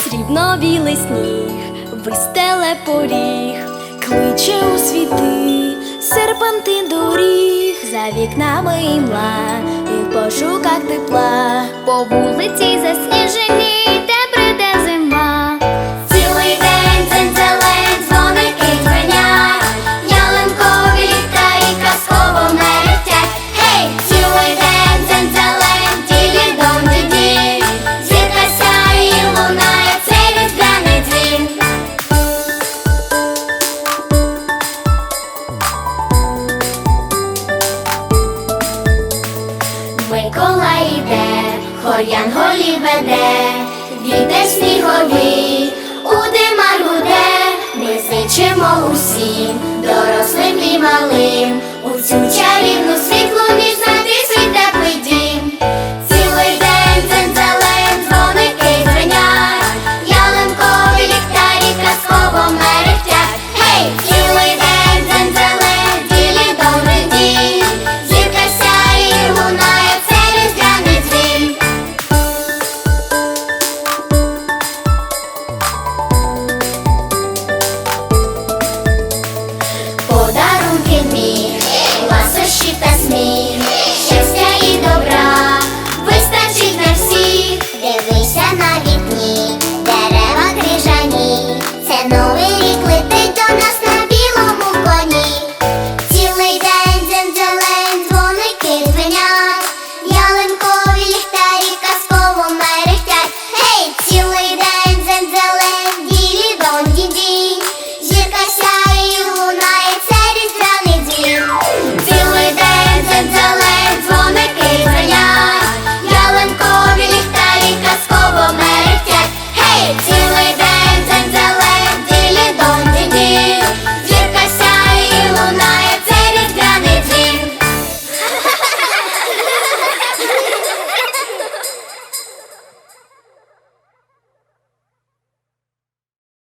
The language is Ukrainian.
Срібно-білий сніг, вистеле поріг, кличе у світи, серпантин доріг, за вікнами імла, і в пошуках тепла, по вулиці засніжені, Миколай іде, хор янголів веде, вітер сніговий, у дима руде, ми зичимо усім, дорослим і малим, у цю чарівну світ